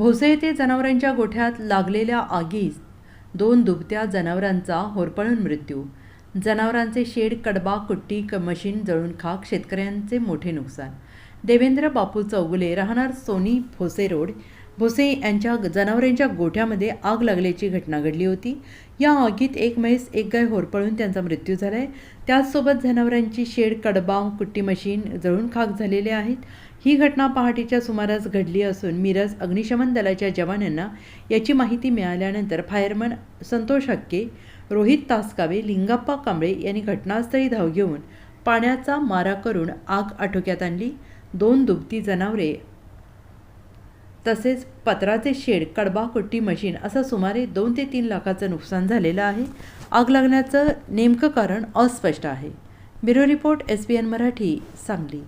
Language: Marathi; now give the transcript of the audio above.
भोसे येथे जनावरांच्या गोठ्यात लागलेल्या आगीत दोन दुभत्या जनावरांचा होरपळून मृत्यू. जनावरांचे शेड कडबा कुट्टी क मशीन जळून खाक शेतकऱ्यांचे मोठे नुकसान. देवेंद्र बापू चौगुले राहणार सोनी भोसे रोड भोसे यांच्या जनावरांच्या गोठ्यामध्ये आग लागल्याची घटना घडली होती. या आगीत एक म्हैस एक गाय होरपळून त्यांचा मृत्यू झाला आहे त्याचसोबत जनावरांची शेड कडबाव कुट्टी मशीन जळून खाक झालेले आहेत. ही घटना पहाटेच्या सुमारास घडली असून मिरज अग्निशमन दलाच्या जवानांना याची माहिती मिळाल्यानंतर फायरमन संतोष हक्के रोहित तासकावे लिंगाप्पा कांबळे यांनी घटनास्थळी धाव घेऊन पाण्याचा मारा करून आग आटोक्यात आणली. दोन दुभती जनावरे तसेच पत्राचे शेड कडबा कुट्टी मशीन असं सुमारे दोन ते तीन लाखाचं नुकसान झालेलं आहे. आग लागण्याचं नेमकं कारण अस्पष्ट आहे. Bureau report S B N Marathi Sangli.